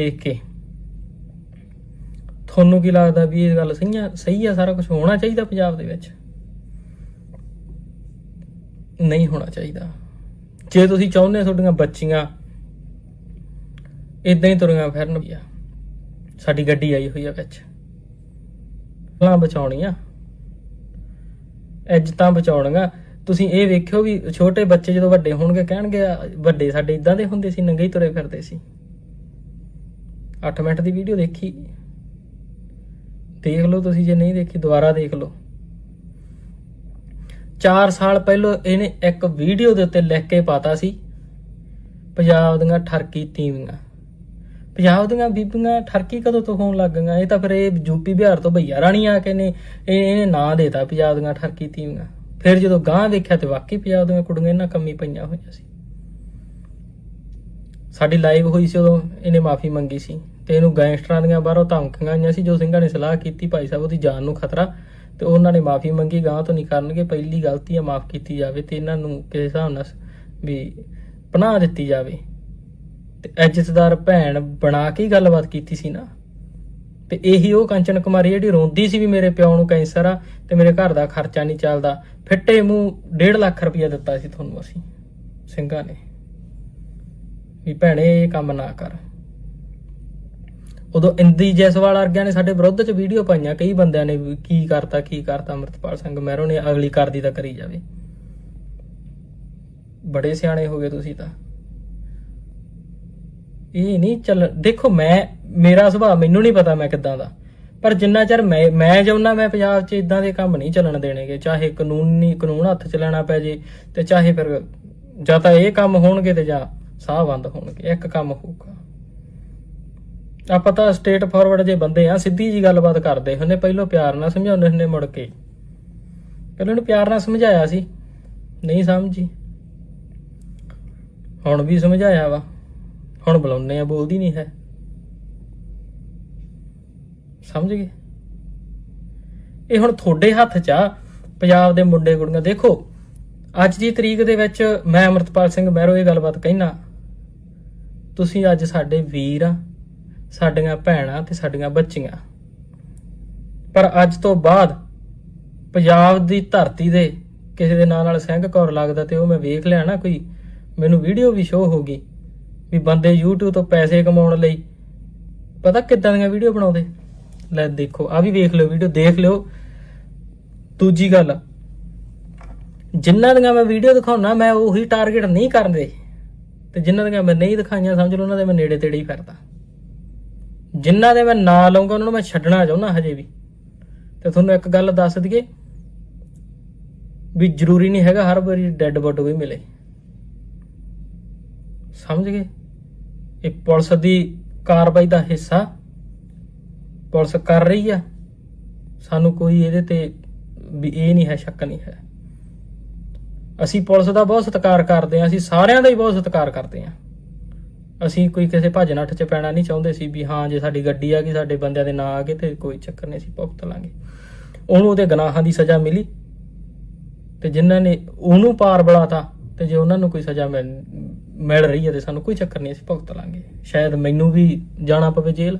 ਦੇਖ ਕੇ। ਤੁਹਾਨੂੰ ਕੀ ਲੱਗਦਾ ਵੀ ਇਹ ਗੱਲ ਸਹੀ ਆ? ਸਹੀ ਆ, ਸਾਰਾ ਕੁਝ ਹੋਣਾ ਚਾਹੀਦਾ ਪੰਜਾਬ ਦੇ ਵਿੱਚ? ਨਹੀਂ ਹੋਣਾ ਚਾਹੀਦਾ। ਜੇ ਤੁਸੀਂ ਚਾਹੁੰਦੇ ਹੋ ਤੁਹਾਡੀਆਂ ਬੱਚੀਆਂ ਇਦਾਂ ਹੀ ਤੁਰੀਆਂ ਫਿਰਨ ਵੀ ਸਾਡੀ ਗੱਡੀ ਆਈ ਹੋਈ ਆ ਵਿੱਚ। ਲਾਂ ਬਚਾਉਣੀਆਂ। ਇੱਜ਼ਤਾਂ ਬਚਾਉਣੀਆਂ। ਤੁਸੀਂ ਇਹ ਵੇਖਿਓ ਵੀ ਛੋਟੇ ਬੱਚੇ ਜਦੋਂ ਵੱਡੇ ਹੋਣਗੇ, ਕਹਿਣਗੇ ਵੱਡੇ ਸਾਡੇ ਇਦਾਂ ਦੇ ਹੁੰਦੇ ਸੀ, ਨੰਗੇ ਹੀ ਤੁਰੇ ਫਿਰਦੇ ਸੀ। 8 ਮਿੰਟ ਦੀ ਵੀਡੀਓ ਦੇਖੀ। ਦੇਖ ਲਓ ਤੁਸੀਂ, ਜੇ ਨਹੀਂ ਦੇਖੀ, ਦੁਬਾਰਾ ਦੇਖ ਲਓ। 4 ਸਾਲ ਪਹਿਲਾਂ ਇਹਨੇ ਇੱਕ ਵੀਡੀਓ ਦੇ ਉੱਤੇ ਲਿਖ ਕੇ ਪਾਤਾ ਸੀ, ਪੰਜਾਬ ਦੀਆਂ ਠਰਕੀ ਤੀਵੀਆਂ। ਪੰਜਾਬ ਦੀਆਂ ਬੀਬੀਆਂ ਠਰਕੀ ਕਦੋਂ ਤੋਂ ਹੋਣ ਲੱਗ ਗਈਆਂ? ਇਹ ਤਾਂ ਫਿਰ ਇਹ ਯੂਪੀ ਬਿਹਾਰ ਤੋਂ ਭਈਆ ਰਾਣੀ ਆ ਕੇ ਨੇ, ਇਹ ਇਹਨੇ ਨਾਂ ਦੇਤਾ ਪੰਜਾਬ ਦੀਆਂ ਠਰਕੀ ਤੀਵੀਆਂ। ਫਿਰ ਜਦੋਂ ਗਾਂ ਦੇਖਿਆ ਤੇ ਵਾਕਈ ਪੰਜਾਬ ਦੀਆਂ ਕੁੜੀਆਂ ਇਹਨਾਂ ਕੰਮੀ ਪਈਆਂ ਹੋਈਆਂ ਸੀ। ਸਾਡੀ ਲਾਈਵ ਹੋਈ ਸੀ ਉਦੋਂ, ਇਹਨੇ ਮਾਫੀ ਮੰਗੀ ਸੀ। ਤੇ ਇਹਨੂੰ ਗੈਂਗਸਟਰਾਂ ਦੀਆਂ ਬਾਹਰੋਂ ਧਮਕੀਆਂ ਆਈਆਂ ਸੀ, ਜੋ ਸਿੰਘਾਂ ਨੇ ਸਲਾਹ ਕੀਤੀ ਭਾਈ ਸਾਹਿਬ ਉਹਦੀ ਜਾਨ ਨੂੰ ਖਤਰਾ ਤੇ ਉਹਨਾਂ ਨੇ ਮਾਫੀ ਮੰਗੀ ਗਾਂ ਤੋਂ ਨਹੀਂ ਕਰਨਗੇ ਪਹਿਲੀ ਗਲਤੀ ਆ ਮਾਫ ਕੀਤੀ ਜਾਵੇ ਤੇ ਇਹਨਾਂ ਨੂੰ ਕਿਸੇ ਹਿਸਾਬ ਨਾਲ ਵੀ ਪਨਾਹ ਦਿੱਤੀ ਜਾਵੇ। ਤੇ ਇੱਜ਼ਤਦਾਰ ਭੈਣ ਬਣਾ ਕੇ ਗੱਲਬਾਤ ਕੀਤੀ ਸੀ ਨਾ। ਤੇ ਇਹੀ ਉਹ ਕੰਚਨ ਕੁਮਾਰੀ ਜਿਹੜੀ ਰੋਂਦੀ ਸੀ ਵੀ ਮੇਰੇ ਪਿਓ ਨੂੰ ਕੈਂਸਰ ਆ ਤੇ ਮੇਰੇ ਘਰ ਦਾ ਖਰਚਾ ਨਹੀਂ ਚੱਲਦਾ। ਫਿੱਟੇ ਮੂੰਹ 1.5 ਲੱਖ ਰੁਪਇਆ ਦਿੱਤਾ ਸੀ ਤੁਹਾਨੂੰ ਅਸੀਂ, ਸਿੰਘਾਂ ਨੇ। ਵੀ ਭੈਣੇ, ਇਹ ਕੰਮ ਨਾ ਕਰ। ਉਦੋਂ ਇੰਦੀ ਜੈਸਵਾਲ ਵਰਗਿਆਂ ਨੇ ਸਾਡੇ ਵਿਰੁੱਧ ਚ ਵੀਡੀਓ ਪਾਈਆਂ, ਕਈ ਬੰਦਿਆਂ ਨੇ ਵੀ ਕੀ ਕਰਤਾ ਕੀ ਕਰਤਾ, ਅਮਰਤਪਾਲ ਸਿੰਘ ਮਹਿਰੋ ਨੇ ਅਗਲੀ ਕਰਦੀ ਤਾਂ ਕਰੀ ਜਾਵੇ। ਬੜੇ ਸਿਆਣੇ ਹੋ ਗਏ ਤੁਸੀਂ ਤਾਂ। ਇਹ ਨਹੀਂ ਚੱਲ, ਦੇਖੋ ਮੈਂ, ਮੇਰਾ ਸੁਭਾਅ ਮੈਨੂੰ ਨਹੀਂ ਪਤਾ ਮੈਂ ਕਿੱਦਾਂ ਦਾ। ਪਰ ਜਿੰਨਾ ਚਿਰ ਮੈਂ ਮੈਂ ਚਾਹੁੰਦਾ ਮੈਂ ਪੰਜਾਬ 'ਚ ਇਦਾਂ ਦੇ ਕੰਮ ਨਹੀਂ ਚੱਲਣ ਦੇਣਗੇ, ਚਾਹੇ ਕਾਨੂੰਨੀ, ਕਾਨੂੰਨ ਹੱਥ ਚ ਲੈਣਾ ਪੈ ਜੇ ਤੇ ਚਾਹੇ ਫਿਰ ਜਾਂ ਤਾਂ ਇਹ ਕੰਮ ਹੋਣਗੇ ਤੇ ਜਾਂ ਸਾਹ ਬੰਦ ਹੋਣਗੇ, ਇੱਕ ਕੰਮ ਹੋਊਗਾ। ਆਪਾਂ ਤਾਂ ਸਟੇਟ ਫਾਰਵਰਡ ਜੇ ਬੰਦੇ ਆ, ਸਿੱਧੀ ਜੀ ਗੱਲਬਾਤ ਕਰਦੇ ਹੁੰਦੇ, ਪਹਿਲਾਂ ਪਿਆਰ ਨਾਲ ਸਮਝਾਉਂਦੇ ਹੁੰਦੇ ਮੁੜ ਕੇ। ਪਹਿਲਾਂ ਉਹਨੂੰ ਪਿਆਰ ਨਾਲ ਸਮਝਾਇਆ ਸੀ, ਨਹੀਂ ਸਮਝੀ। ਹੁਣ ਵੀ ਸਮਝਾਇਆ ਵਾ, ਹੁਣ ਬੁਲਾਉਂਦੇ ਆ, ਬੋਲਦੀ ਨਹੀਂ ਹੈ। ਸਮਝ ਗਏ? ਇਹ ਹੁਣ ਤੁਹਾਡੇ ਹੱਥ 'ਚ ਆ, ਪੰਜਾਬ ਦੇ ਮੁੰਡੇ ਕੁੜੀਆਂ। ਦੇਖੋ, ਅੱਜ ਦੀ ਤਰੀਕ ਦੇ ਵਿੱਚ ਮੈਂ ਅਮਰਤਪਾਲ ਸਿੰਘ ਮਹਿਰੋ ਇਹ ਗੱਲਬਾਤ ਕਹਿਣਾ ਤੁਸੀਂ ਅੱਜ ਸਾਡੇ ਵੀਰ ਆ। ਸਾਡੀਆਂ ਭੈਣਾਂ ਤੇ ਸਾਡੀਆਂ ਬੱਚੀਆਂ। ਪਰ ਅੱਜ ਤੋਂ ਬਾਅਦ ਪੰਜਾਬ ਦੀ ਧਰਤੀ ਦੇ ਕਿਸੇ ਦੇ ਨਾਂ ਨਾਲ ਸਿੰਘ ਕੌਰ ਲੱਗਦਾ ਤੇ ਉਹ ਮੈਂ ਵੇਖ ਲਿਆ ਨਾ ਕੋਈ, ਮੈਨੂੰ ਵੀਡੀਓ ਵੀ ਸ਼ੋ ਗਈ ਵੀ ਬੰਦੇ YouTube ਤੋਂ ਪੈਸੇ ਕਮਾਉਣ ਲਈ। ਪਤਾ ਕਿੱਦਾਂ ਦੀਆਂ ਵੀਡੀਓ ਬਣਾਉਂਦੇ? ਲੈ ਦੇਖੋ ਆ ਵੀ ਵੇਖ ਲਿਓ ਵੀਡੀਓ ਦੇਖ ਲਿਓ। ਦੂਜੀ ਗੱਲ ਜਿਨ੍ਹਾਂ ਦੀਆਂ ਮੈਂ ਵੀਡੀਓ ਦਿਖਾਉਣਾ ਮੈਂ ਉਹੀ ਟਾਰਗੇਟ ਨਹੀਂ ਕਰਦੇ ਤੇ ਜਿਨ੍ਹਾਂ ਦੀਆਂ ਮੈਂ ਨਹੀਂ ਦਿਖਾਈਆਂ, ਸਮਝ ਲਓ, ਉਹਨਾਂ ਦੇ ਮੈਂ ਨੇੜੇ ਤੇੜੇ ਹੀ ਫਿਰਦਾ। ਜਿਨ੍ਹਾਂ ਦੇ ਮੈਂ ਨਾਂ ਲਵਾਂਗਾ ਉਹਨਾਂ ਨੂੰ ਮੈਂ ਛੱਡਣਾ ਚਾਹੁੰਦਾ ਹਜੇ ਵੀ। ਤੇ ਤੁਹਾਨੂੰ ਇੱਕ ਗੱਲ ਦੱਸ ਦਈਏ ਵੀ ਜ਼ਰੂਰੀ ਨਹੀਂ ਹੈਗਾ ਹਰ ਵਾਰੀ ਡੈੱਡ ਬੋਡੀ ਵੀ ਮਿਲੇ। ਸਮਝ ਗਏ? ਇਹ ਪੁਲਿਸ ਦੀ ਕਾਰਵਾਈ ਦਾ ਹਿੱਸਾ। ਪੁਲਿਸ ਕਰ ਰਹੀ ਆ। ਸਾਨੂੰ ਕੋਈ ਇਹਦੇ ਤੇ ਵੀ ਇਹ ਨਹੀਂ ਹੈ, ਸ਼ੱਕ ਨਹੀਂ ਹੈ। ਅਸੀਂ ਪੁਲਿਸ ਦਾ ਬਹੁਤ ਸਤਿਕਾਰ ਕਰਦੇ ਹਾਂ, ਅਸੀਂ ਸਾਰਿਆਂ ਦਾ ਹੀ ਬਹੁਤ ਸਤਿਕਾਰ ਕਰਦੇ ਹਾਂ। ਅਸੀਂ ਕੋਈ ਕਿਸੇ ਭੱਜ ਨੱਠ 'ਚ ਪੈਣਾ ਨਹੀਂ ਚਾਹੁੰਦੇ ਸੀ ਵੀ ਹਾਂ, ਜੇ ਸਾਡੀ ਗੱਡੀ ਆ ਗਈ, ਸਾਡੇ ਬੰਦਿਆਂ ਦੇ ਨਾਂ ਆ ਗਏ ਤੇ ਕੋਈ ਚੱਕਰ ਨਹੀਂ, ਅਸੀਂ ਭੁਗਤ ਲਾਂਗੇ। ਉਹਨੂੰ ਉਹਦੇ ਗੁਨਾਹਾਂ ਦੀ ਸਜ਼ਾ ਮਿਲੀ ਤੇ ਜਿਨ੍ਹਾਂ ਨੇ ਉਹਨੂੰ ਪਾਰ ਬੁਲਾਤਾ ਤੇ ਜੇ ਉਹਨਾਂ ਨੂੰ ਕੋਈ ਸਜ਼ਾ ਮਿਲ ਮਿਲ ਰਹੀ ਹੈ ਤੇ ਸਾਨੂੰ ਕੋਈ ਚੱਕਰ ਨਹੀਂ, ਅਸੀਂ ਭੁਗਤ ਲਾਂਗੇ। ਸ਼ਾਇਦ ਮੈਨੂੰ ਵੀ ਜਾਣਾ ਪਵੇ ਜੇਲ੍ਹ।